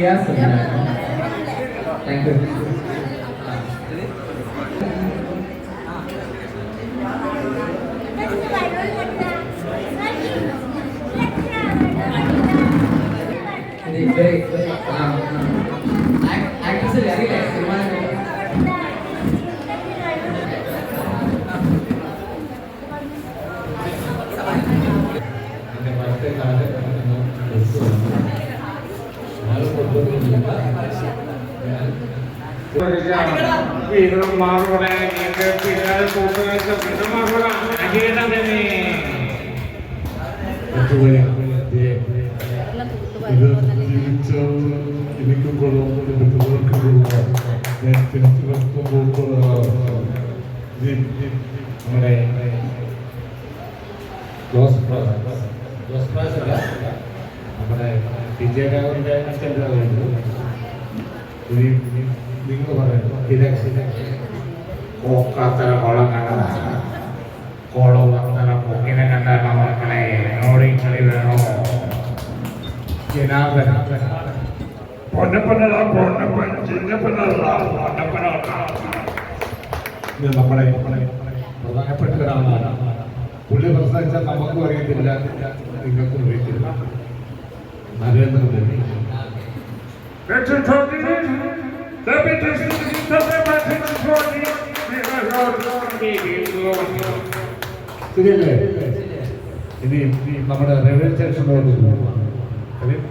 yes? Thank you. very very um, very like. വീരന്മാരുടെ കൂട്ടുകാർക്ക് വീരന്മാരുടെ നമ്മുടെ വിജയരാഘവന്റെ അച്ഛന്റെ നിങ്ങൾ പറയുന്നു ഹിതക് കോക്കാത്തല കോളം കണ്ടതാണ് കോളം വർത്തല പൊക്കിനെ കണ്ടാൽ മക്കളെ? നോടി കളി വേണോ? ജനാർദ്ദന പൊന്നപ്പനല്ല പൊന്നപ്പൻ ചിന്നപ്പനല്ല പൊന്നപ്പനല്ല ഇത് നമ്മുടെ പ്രധാനപ്പെട്ട ഒരാളാണ്. പുള്ളി പ്രസംഗിച്ചാൽ നമുക്കും അറിയത്തില്ല. നിങ്ങൾക്കും അറിയത്തില്ല. നരേന്ദ്രമോദി. ശരിയല്ലേ ഇനി നമ്മുടെ റെയിൽവേ സ്റ്റേഷനോട്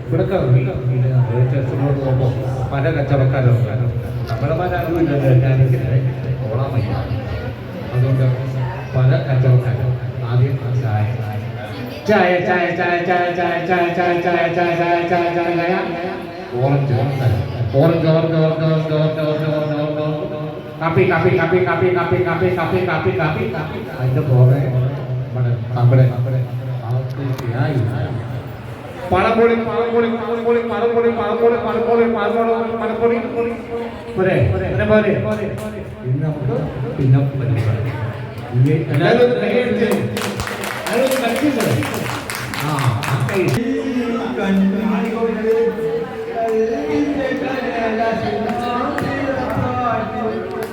ഇവിടെ റെയിൽവേ സ്റ്റേഷനോട് പോകുമ്പോൾ പല കച്ചവടക്കാരും നമ്മളമാരാണെന്നില്ല ഞാനിങ്ങനെ ഓളാൻ വയ്യ അതുകൊണ്ട് പല കച്ചവടക്കാരും ആദ്യം ചായ ചായ ചായ ചായ ചായ ചായ ചായ ചായ ചായ ചായ ചായ ചായ ചായ orange orange orange orange orange orange orange orange orange കാപ്പി കാപ്പി കാപ്പി കാപ്പി കാപ്പി കാപ്പി കാപ്പി കാപ്പി കാപ്പി കാപ്പി അതിന്റെ പുറമെ നമ്മുടെ നമ്മുടെ പഴംപൊളി പഴംപൊളി പഴംപൊളി പഴംപൊളി പഴംപൊളി പഴംപൊളി പഴംപൊളി പഴംപൊളി പോരെ പോരെ പോരെ ഇന്ന് നമുക്ക് പിന്നെ പരിപാടി എല്ലാവരും ആ ആ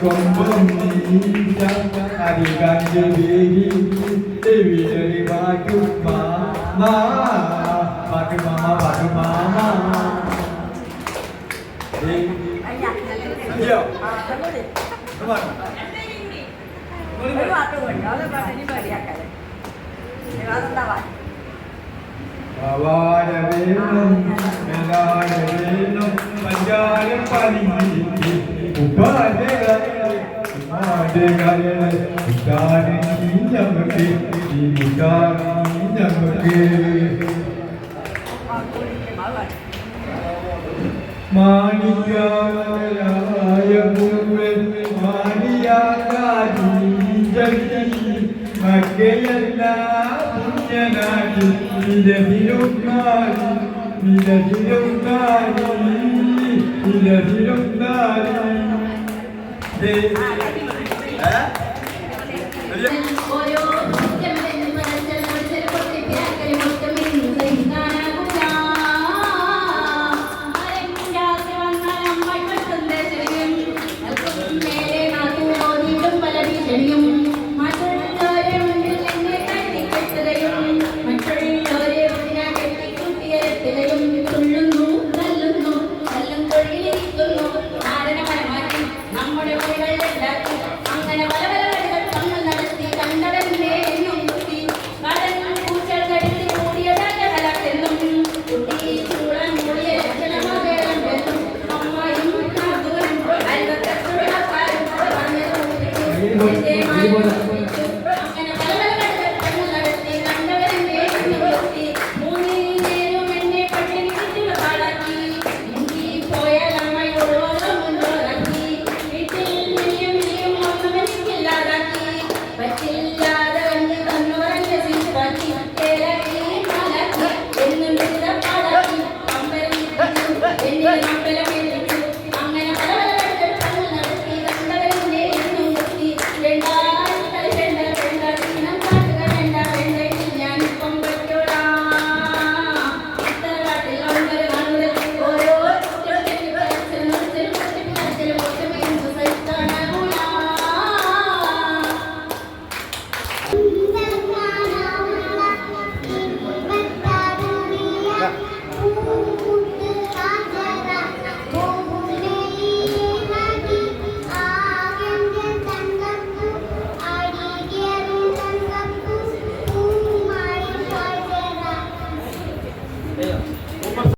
കൊമ്പൊന്നിയില്ലാത്ത അരികാഞ്ച് വേഗി വിരലി വാക്കും മാമ വാക്കും മാമ വാക്കും മാമ ഒരു പാട്ട് കൊണ്ട് അത് പാട്ടിനി പേടിയാക്കാൻ വേറെന്താ പാട്ട് പവാരവേണം പഞ്ചാരം പതിമ മാണിയായ മാണിയാകാരി മകയല്ലാ പുണ്യനാടി നിലവിലുണ്ടായി നിലവിലുണ്ടായി നിലവിലുണ്ടായി Yeah.